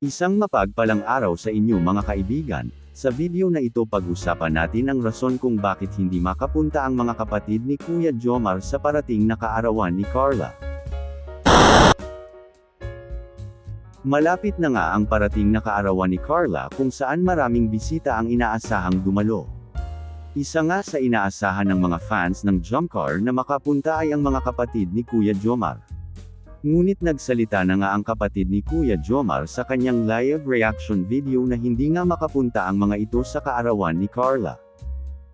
Isang mapagpalang araw sa inyo mga kaibigan. Sa video na ito pag-usapan natin ang rason kung bakit hindi makapunta ang mga kapatid ni Kuya Jomar sa parating na kaarawan ni Carla. Malapit na nga ang parating na kaarawan ni Carla kung saan maraming bisita ang inaasahang dumalo. Isa nga sa inaasahan ng mga fans ng Jomcar na makapunta ay ang mga kapatid ni Kuya Jomar. Ngunit nagsalita na nga ang kapatid ni Kuya Jomar sa kanyang live reaction video na hindi nga makapunta ang mga ito sa kaarawan ni Carla.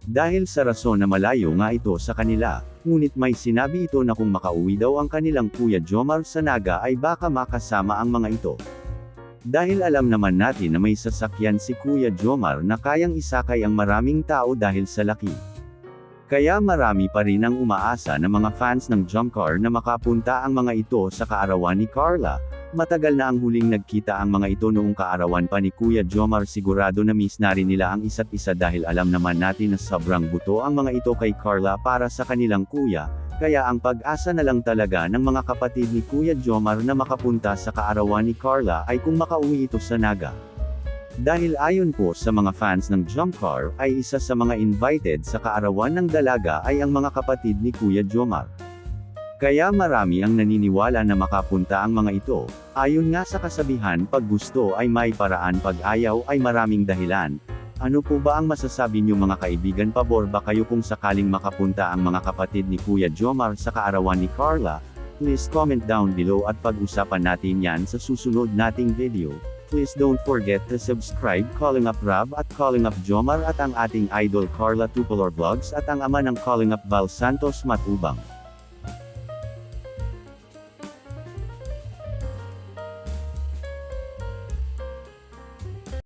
Dahil sa rason na malayo nga ito sa kanila, ngunit may sinabi ito na kung makauwi daw ang kanilang Kuya Jomar sa Naga ay baka makasama ang mga ito. Dahil alam naman natin na may sasakyan si Kuya Jomar na kayang isakay ang maraming tao dahil sa laki. Kaya marami pa rin ang umaasa ng mga fans ng Jumcar na makapunta ang mga ito sa kaarawan ni Carla. Matagal na ang huling nagkita ang mga ito noong kaarawan pa ni Kuya Jomar sigurado na miss na rin nila ang isa't isa dahil alam naman natin na sobrang buto ang mga ito kay Carla para sa kanilang kuya, kaya ang pag-asa na lang talaga ng mga kapatid ni Kuya Jomar na makapunta sa kaarawan ni Carla ay kung makauwi ito sa Naga. Dahil ayon po sa mga fans ng Jumcar, ay isa sa mga invited sa kaarawan ng dalaga ay ang mga kapatid ni Kuya Jomar. Kaya marami ang naniniwala na makapunta ang mga ito, ayon nga sa kasabihan pag gusto ay may paraan pag ayaw ay maraming dahilan. Ano po ba ang masasabi niyo mga kaibigan pabor ba kayo kung sakaling makapunta ang mga kapatid ni Kuya Jomar sa kaarawan ni Carla? Please comment down below at pag-usapan natin yan sa susunod nating video. Please don't forget to subscribe Calling Up Rob at Calling Up Jomar at ang ating idol Carla Tupolor Vlogs at ang ama ng Calling Up Val Santos Matubang.